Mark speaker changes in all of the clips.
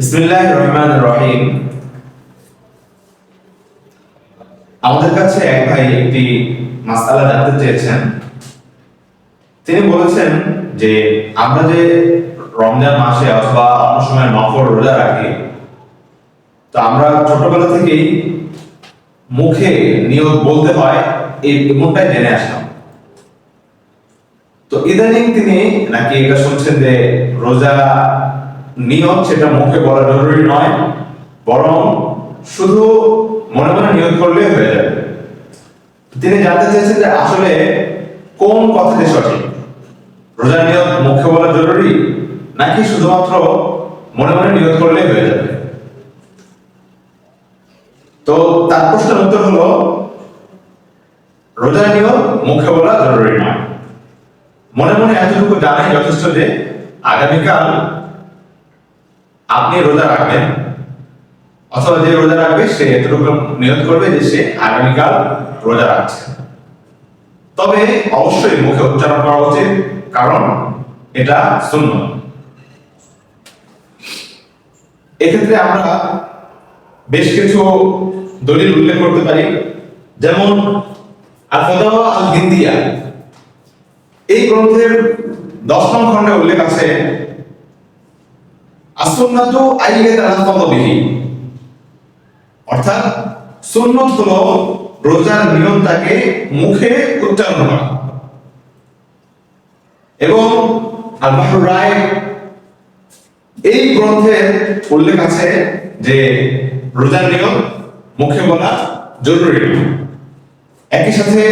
Speaker 1: বিসমিল্লাহ রহমান রহিম। আমাদের কাছে এক ভাই একটি মাসালা জানতে চেয়েছেন। তিনি বলেছেন যে, আমরা যে রমজান মাসে অথবা অন্য সময় নফর রোজা রাখি, তো আমরা ছোটবেলা থেকেই মুখে নিয়ত বলতে হয়, এই এমনটাই জেনে আসলাম। তো ইদানিং তিনি নাকি এটা শুনছেন যে রোজা নিয়ত সেটা মুখে বলা জরুরি নয়, বরং শুধু মনে মনে নিয়ত করলেই হয়ে যাবে। তিনি জানতে চেয়েছেন যে আসলে কোন কথাটি সঠিক? রোজা নিয়ত মুখে বলা জরুরি, নাকি শুধুমাত্র মনে মনে নিয়ত করলেই হয়ে যাবে? তো তার প্রশ্নের উত্তর হলো, রোজা নিয়ত মুখে বলা জরুরি নয়। মনে মনে এতটুকু জানাই যথেষ্ট যে আগামীকাল আপনি রোজা রাখবেন, অথবা যে রোজা রাখবে সে এতটুকু নিয়ত করবে যে সে আগামীকাল রোজা রাখছে। তবে অবশ্যই মুখে উচ্চারণ করা উচিত, কারণ এটা শূন্য এক্ষেত্রে আমরা বেশ কিছু দলিল উল্লেখ করতে পারি, যেমন আল এই গ্রন্থের দশ নং খণ্ডে উল্লেখ আছে আসুন্নাতু আইয়ে তাহাফাযু বিহি অর্থাৎ সুন্নাত হলো রোজার নিয়মটাকে মুখে উচ্চারণ করা। এবং আল রায় এই গ্রন্থের উল্লেখ আছে যে রোজার নিয়ম মুখে বলা জরুরি। একই সাথে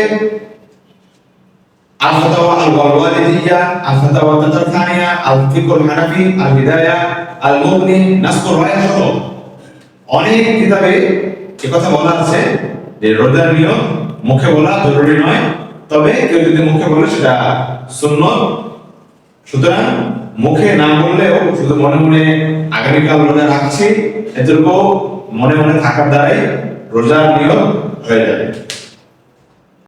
Speaker 1: আল আল ওয়ালিদিয়া আল ফাতাওয়া তাতারখানিয়া আল ফিকুল হানাফি আল বিদায়া আল মুমিন নাসকু রায়া সহ অনেক কিতাবে এ কথা বলা আছে যে রোজার নিয়ম মুখে বলা জরুরি নয়, তবে কেউ যদি মুখে বলে সেটা শূন্য সুতরাং মুখে না বললেও শুধু মনে মনে আগামীকাল রোজা রাখছি এতটুকু মনে মনে থাকার দ্বারাই রোজার নিয়ম হয়ে যাবে।